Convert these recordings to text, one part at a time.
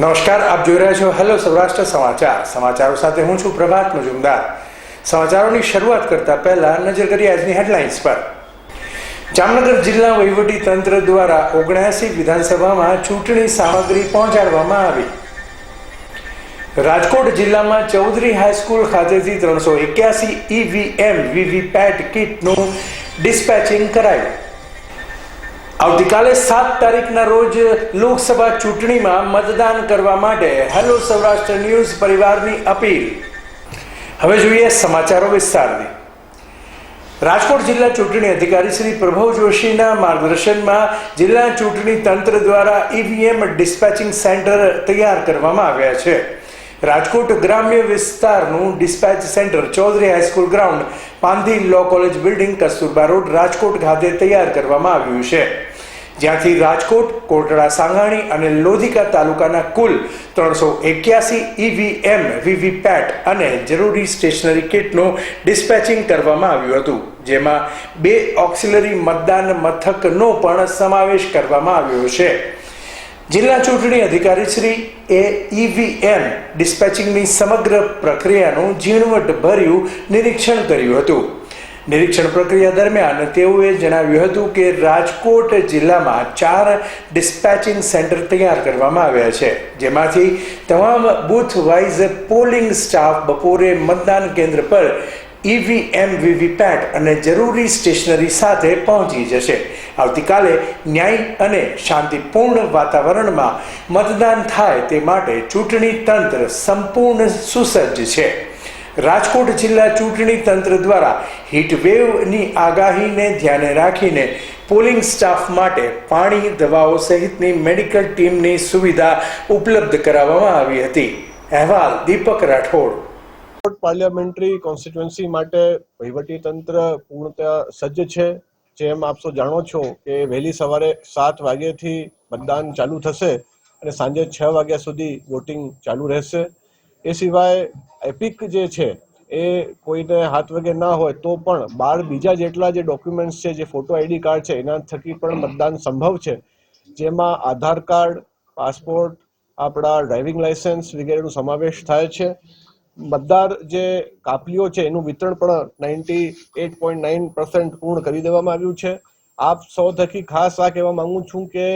નમસ્કાર, આપ જોઈ રહ્યા છો હેલો સૌરાષ્ટ્ર સમાચાર સમાચારો સાથે હું છું પ્રભાત મજુમદાર. સમાચારોની શરૂઆત કરતા પહેલા નજર કરીએ આજની હેડલાઇન્સ પર. જામનગર જિલ્લા વહીવટી તંત્ર દ્વારા ઓગણસી વિધાનસભામાં ચૂંટણી સામગ્રી પહોંચાડવામાં આવી. રાજકોટ જિલ્લામાં ચૌધરી હાઈસ્કૂલ ખાતેથી ત્રણસો એક્યાસી ઈવીએમ વીવીપેટ કિટનું ડિસ્પેચિંગ કરાયું. આવતીકાલે સાત તારીખના રોજ લોકસભા ચૂંટણીમાં મતદાન કરવા માટે હેલો સૌરાષ્ટ્ર ન્યૂઝ પરિવારની અપીલ. હવે જોઈએ સમાચારો વિસ્તારની. રાજકોટ જિલ્લા ચૂંટણી અધિકારી શ્રી પ્રભવ જોશીના માર્ગદર્શનમાં જિલ્લા ચૂંટણી તંત્ર દ્વારા ઈવીએમ ડિસ્પેચિંગ સેન્ટર તૈયાર કરવામાં આવ્યા છે. રાજકોટ ગ્રામ્ય વિસ્તારનું dispatch centre Chaudhary high school ground, Pandhi law college building, Kasturba road, Rajkot ખાતે તૈયાર કરવામાં આવ્યું છે. જ્યાંથી રાજકોટ, કોટડા સાંગાણી અને લોધિકા તાલુકાના કુલ ત્રણસો એક્યાસી ઈવીએમ, વીવીપેટ અને જરૂરી સ્ટેશનરી કિટનું ડિસ્પેચિંગ કરવામાં આવ્યું હતું, જેમાં બે ઓક્સિલરી મતદાન મથકનો પણ સમાવેશ કરવામાં આવ્યો છે. જિલ્લા ચૂંટણી અધિકારી શ્રી એ ઈવીએમ ડિસ્પેચિંગની સમગ્ર પ્રક્રિયાનું ઝીણવટભર્યું નિરીક્ષણ કર્યું હતું. નિરીક્ષણ પ્રક્રિયા દરમિયાન તેઓએ જણાવ્યું હતું કે રાજકોટ જિલ્લામાં ચાર ડિસ્પેચિંગ સેન્ટર તૈયાર કરવામાં આવ્યા છે, જેમાંથી તમામ બૂથ વાઇઝ પોલિંગ સ્ટાફ બપોરે મતદાન કેન્દ્ર પર ઈવીએમ વીવીપેટ અને જરૂરી સ્ટેશનરી સાથે પહોંચી જશે. આવતીકાલે ન્યાય અને શાંતિપૂર્ણ વાતાવરણમાં મતદાન થાય તે માટે ચૂંટણી તંત્ર સંપૂર્ણ સુસજ્જ છે. રાજકોટ જિલ્લા ચૂંટણી તંત્ર દ્વારા હીટવેવની આગાહીને ધ્યાને રાખીને પોલિંગ સ્ટાફ માટે પાણી, દવાઓ સહિતની મેડિકલ ટીમની સુવિધા ઉપલબ્ધ કરાવવામાં આવી હતી. અહેવાલ દીપક રાઠોડ. પાર્લિયામેન્ટરી કોન્સ્ટિટ્યુન્સી માટે વહીવટી તંત્ર પૂર્ણતઃ સજ્જ છે. જેમ આપ સૌ જાણો છો કે વહેલી સવારે સાત વાગ્યાથી મતદાન ચાલુ થશે અને સાંજે છ વાગ્યા સુધી વોટિંગ ચાલુ રહેશે. એ સિવાય એપિક જે છે, એ કોઈને હાથ વગર ના હોય તો પણ બાર બીજા જેટલા જે ડોક્યુમેન્ટ્સ છે, જે ફોટો આઈડી કાર્ડ છે, એના થકી પણ મતદાન સંભવ છે. જેમાં આધાર કાર્ડ પાસપોર્ટ આપણા ડ્રાઇવિંગ લાયસન્સ વગેરેનો સમાવેશ થાય છે. મતદાર જે કાપલીઓ છે, એનું વિતરણ પણ ninety eight point nine percent પૂર્ણ કરી દેવામાં આવ્યું છે. આપ સૌ થકી ખાસ આ કહેવા માંગુ છું કે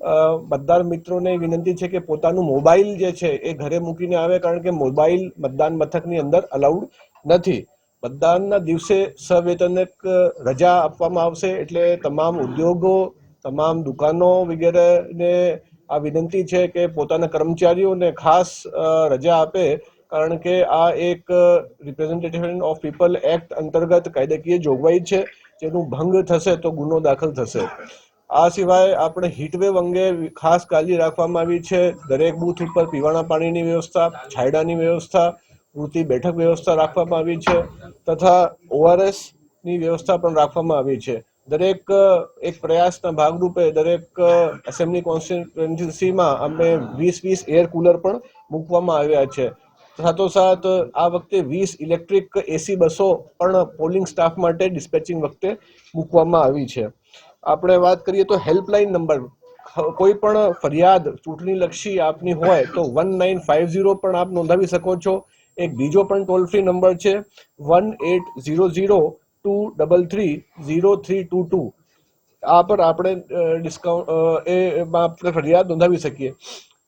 મતદાર મિત્રોને વિનંતી છે કે પોતાનું મોબાઈલ જે છે એ ઘરે મૂકીને આવે કારણ કે મોબાઈલ મતદાન મથકની અંદર અલાઉડ નથી. મતદાનના દિવસે સવેતનક રજા આપવામાં આવશે એટલે તમામ ઉદ્યોગો, તમામ દુકાનો વગેરેને આ વિનંતી છે કે પોતાના કર્મચારીઓને ખાસ રજા આપે કારણ કે આ એક રિપ્રેઝેન્ટેશન ઓફ પીપલ એક્ટ અંતર્ગત કાયદાકીય જોગવાઈ છે. જેનું ભંગ થશે તો ગુનો દાખલ થશે. આ સિવાય આપણે હીટવેવ અંગે ખાસ કાળજી રાખવામાં આવી છે. દરેક બૂથ ઉપર પીવાના પાણીની વ્યવસ્થા, છાયડાની વ્યવસ્થા, પૂરતી બેઠક વ્યવસ્થા રાખવામાં આવી છે તથા ઓઆરએસની વ્યવસ્થા પણ રાખવામાં આવી છે. દરેક એક પ્રયાસના ભાગરૂપે દરેક એસેમ્બલી કોન્સ્ટિટ્યુન્સીમાં અમે વીસ વીસ એર કુલર પણ મૂકવામાં આવ્યા છે. સાથોસાથ આ વખતે વીસ ઇલેક્ટ્રિક એસી બસો પણ પોલિંગ સ્ટાફ માટે ડિસ્પેચિંગ વખતે મૂકવામાં આવી છે. આપણે વાત કરીએ તો હેલ્પલાઇન નંબર કોઈ પણ ફરિયાદ ચૂંટણીલક્ષી આપની હોય તો વન નાઇન ફાઇવ ઝીરો પણ આપ નોંધાવી શકો છો. એક બીજો પણ ટોલ ફ્રી નંબર છે one eight zero zero two double three zero three two two આ પર આપણે ડિસ્કાઉન્ટ એ આપણે ફરિયાદ નોંધાવી શકીએ.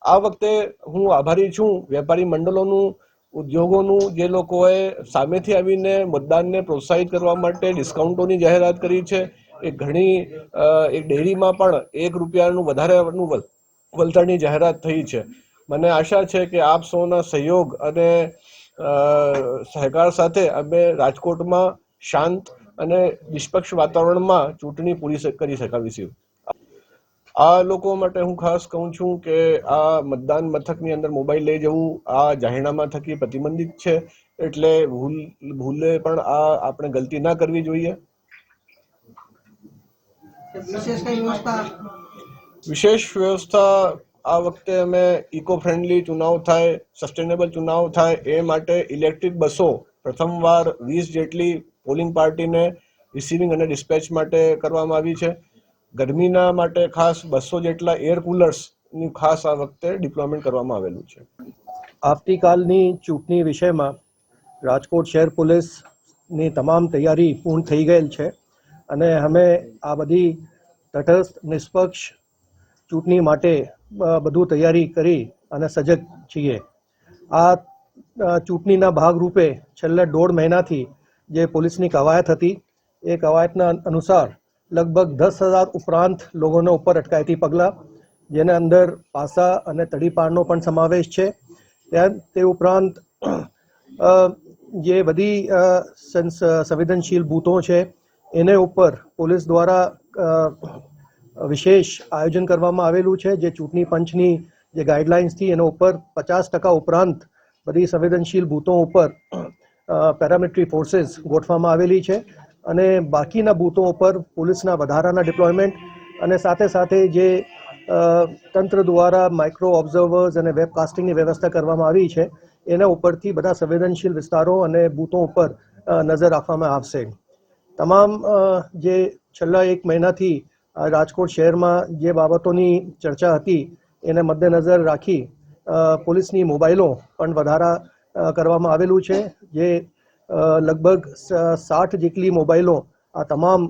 આ વખતે હું આભારી છું વેપારી મંડળોનું, ઉદ્યોગોનું, જે લોકોએ સામેથી આવીને મતદાનને પ્રોત્સાહિત કરવા માટે ડિસ્કાઉન્ટોની જાહેરાત કરી છે. એ ઘણી એ ડેરીમાં પણ એક રૂપિયાનું વધારેનું વલ- વળતરની જાહેરાત થઈ છે. મને આશા છે કે આપ સૌના સહયોગ અને સહકાર સાથે અમે રાજકોટમાં શાંત અને નિષ્પક્ષ વાતાવરણમાં ચૂંટણી પૂરી કરી શકાવીશું. આ લોકો માટે હું ખાસ કહું છું કે આ મતદાન મથકની અંદર મોબાઈલ લઈ જવું આ જાહેરનામા થકી પ્રતિબંધિત છે. એટલે ભૂલ, ભૂલે પણ આ આપણે ગલતી ના કરવી જોઈએ. વિશેષ કઈ વ્યવસ્થા વિશેષ વ્યવસ્થા આ વખતે અમે ઇકો ફ્રેન્ડલી ચુનાવ થાય સસ્ટેનેબલ ચુનાવ થાય એ માટે ઇલેક્ટ્રિક બસો પ્રથમવાર વીસ જેટલી પોલિંગ પાર્ટીને રિસીવિંગ અને ડિસ્પેચ માટે કરવામાં આવી છે ગરમીના માટે ખાસ બસો જેટલા એર કુલર્સ ખાસ આ વખતે ડિપ્લોયમેન્ટ કરવામાં આવેલું છે આવતીકાલની ચૂંટણી વિષયમાં રાજકોટ શહેર પોલીસની તમામ તૈયારી પૂર્ણ થઈ ગયેલ છે અને અમે આ બધી તટસ્થ, નિષ્પક્ષ ચૂંટણી માટે બધું તૈયારી કરી અને સજગ છીએ. આ ચૂંટણીના ભાગરૂપે છેલ્લા દોઢ મહિનાથી જે પોલીસની કવાયત હતી, એ કવાયતના અનુસાર લગભગ દસ હજાર ઉપરાંત લોકોના ઉપર અટકાયતી પગલાં, જેના અંદર પાસા અને તડીપારનો પણ સમાવેશ છે. તે ઉપરાંત જે બધી સંવેદનશીલ બૂથો છે એને ઉપર પોલીસ દ્વારા વિશેષ આયોજન કરવામાં આવેલું છે જે ચૂંટણી પંચની જે ગાઈડલાઇન્સથી એના ઉપર પચાસ ટકા ઉપરાંત બધી સંવેદનશીલ બૂથો ઉપર પેરામિલિટરી ફોર્सेस ગોઠવવામાં આવેલી છે અને બાકીના બૂથો ઉપર પોલીસના વધારાના ડિપ્લોયમેન્ટ અને સાથે સાથે જે તંત્ર દ્વારા માઇક્રો ઓબ્ઝર્વર્સ અને વેબકાસ્ટિંગની વ્યવસ્થા કરવામાં આવી છે, એના ઉપરથી બધા સંવેદનશીલ વિસ્તારો અને બૂથો ઉપર નજર રાખવામાં આવશે. તમામ જે છેલ્લા એક મહિનાથી રાજકોટ શહેરમાં જે બાબતોની ચર્ચા હતી, એને મદ્દેનજર રાખી પોલીસની મોબાઈલો પણ વધારા કરવામાં આવેલું છે, જે લગભગ સાઠ જેટલી મોબાઈલો આ તમામ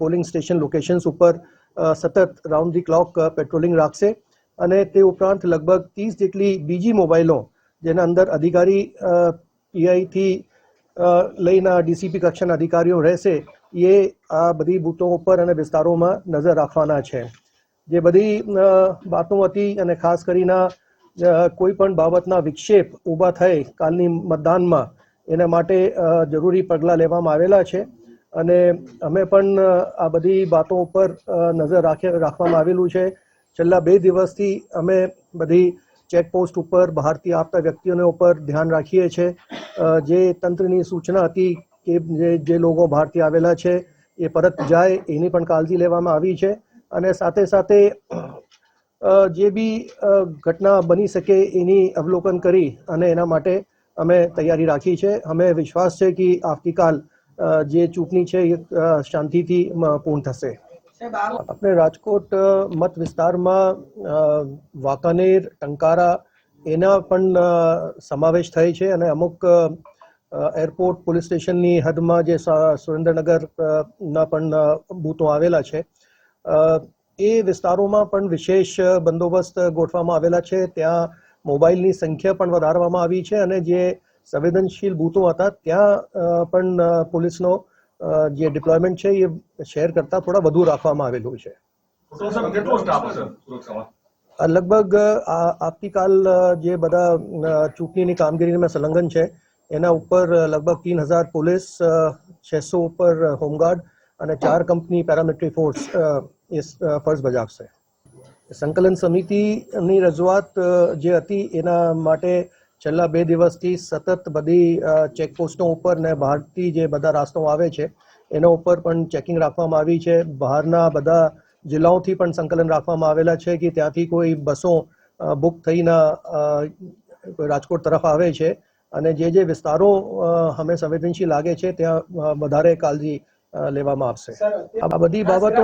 પોલિંગ સ્ટેશન લોકેશન્સ ઉપર સતત રાઉન્ડ ધી ક્લોક પેટ્રોલિંગ રાખશે. અને તે ઉપરાંત લગભગ ત્રીસ જેટલી બીજી મોબાઈલો, જેના અંદર અધિકારી પીઆઈથી લઈને ડીસીપી કક્ષાના અધિકારીઓ રહેશે, એ આ બધી બૂથો ઉપર અને વિસ્તારોમાં નજર રાખવાના છે. જે બધી વાતો હતી અને ખાસ કરીને કોઈ પણ બાબતના વિક્ષેપ ઊભા થાય કાલની મતદાનમાં, એના માટે જરૂરી પગલાં લેવામાં આવેલા છે. અને અમે પણ આ બધી વાતો ઉપર નજર રાખે, રાખવામાં આવેલું છે. છેલ્લા બે દિવસથી અમે બધી ચેકપોસ્ટ ઉપર બહારથી આવતા વ્યક્તિઓને ઉપર ધ્યાન રાખીએ છીએ જે તંત્રની સૂચના હતી કે જે લોકો બહારથી આવેલા છે, એ પરત જાય, એની પણ કાળજી લેવામાં આવી છે. અને સાથે સાથે જે બી ઘટના બની શકે એની અવલોકન કરી અને એના માટે અમે તૈયારી રાખી છે. અમે વિશ્વાસ છે કે આવતીકાલ જે ચૂંટણી છે એ શાંતિથી પૂર્ણ થશે. આપણે રાજકોટ મત વિસ્તારમાં વાંકાનેર, ટંકારા એના પણ સમાવેશ થાય છે અને અમુક એરપોર્ટ, પોલીસ સ્ટેશનની હદમાં જે સુરેન્દ્રનગરના પણ બૂથો આવેલા છે. એ વિસ્તારોમાં પણ વિશેષ બંદોબસ્ત ગોઠવામાં આવેલા છે. ત્યાં મોબાઈલની સંખ્યા પણ વધારવામાં આવી છે અને જે સંવેદનશીલ બૂથો હતા, ત્યાં પણ પોલીસનો જે ડિપ્લોયમેન્ટ છે એ શહેર કરતાં થોડા વધુ રાખવામાં આવેલું છે. લગભગ આવતીકાલ જે બધા ચૂંટણીની કામગીરીમાં સંલગ્ન છે એના ઉપર લગભગ તીન હજાર પોલીસ છસો ઉપર હોમગાર્ડ અને ચાર કંપની પેરામિલિટરી ફોર્સ એ ફરજ બજાવશે. સંકલન સમિતિની રજૂઆત જે હતી એના માટે છેલ્લા બે દિવસથી સતત બધી ચેકપોસ્ટો ઉપર ને બહારથી જે બધા રાસ્તો આવે છે એના ઉપર પણ ચેકિંગ રાખવામાં આવી છે. બહારના બધા જિલ્લાઓથી પણ સંકલન રાખવામાં આવેલા છે કે ત્યાંથી કોઈ બસો બુક થઈને રાજકોટ તરફ આવે છે. અને જે જે વિસ્તારો અમે સંવેદનશીલ લાગે છે ત્યાં વધારે કાળજી લેવામાં આવશે. આ બધી બાબતો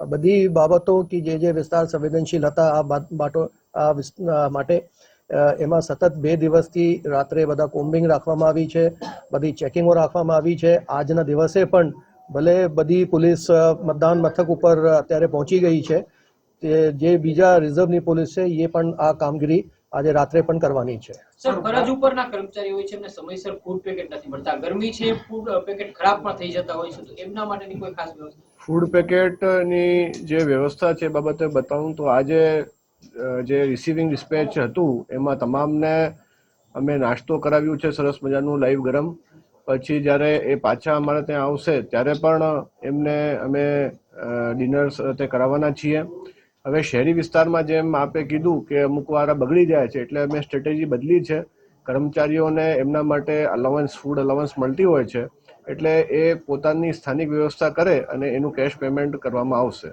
બધી બાબતો કે જે જે વિસ્તાર સંવેદનશીલ હતા આ બાટો માટે એમાં સતત બે દિવસથી રાત્રે બધા કોમ્બિંગ રાખવામાં આવી છે બધી ચેકિંગો રાખવામાં આવી છે. આજના દિવસે પણ ભલે બધી પોલીસ મતદાન મથક ઉપર અત્યારે પહોંચી ગઈ છે તે જે બીજા રિઝર્વની પોલીસ છે એ પણ આ કામગીરી આજે રાત્રે પણ કરવાની છે. સર ફરજ ઉપરના કર્મચારી હોય છે એમને સમયસર ફૂડ પેકેટ નથી મળતા. ગરમી છે ફૂડ પેકેટ ખરાબ પણ થઈ જતા હોય છે તો એમના માટેની કોઈ ખાસ વ્યવસ્થા? ફૂડ પેકેટની જે વ્યવસ્થા છે બાબતે બતાવું તો આજે જે રિસીવિંગ ડિસ્પેચ હતું, એમાં તમામને અમે નાસ્તો કરાવ્યું છે, સરસ મજાનું લાઈવ ગરમ. પછી જ્યારે એ પાછા અમારે ત્યાં આવશે, ત્યારે પણ એમને અમે ડિનર તે કરાવવાના છીએ. હવે શહેરી વિસ્તારમાં જેમ આપે કીધું કે અમુક વાર બગડી જાય છે, એટલે અમે સ્ટ્રેટેજી બદલી છે. કર્મચારીઓને એમના માટે અલાવન્સ ફૂડ અલાવન્સ મળતી હોય છે, એટલે એ પોતાની સ્થાનિક વ્યવસ્થા કરે અને એનું કેશ પેમેન્ટ કરવામાં આવશે.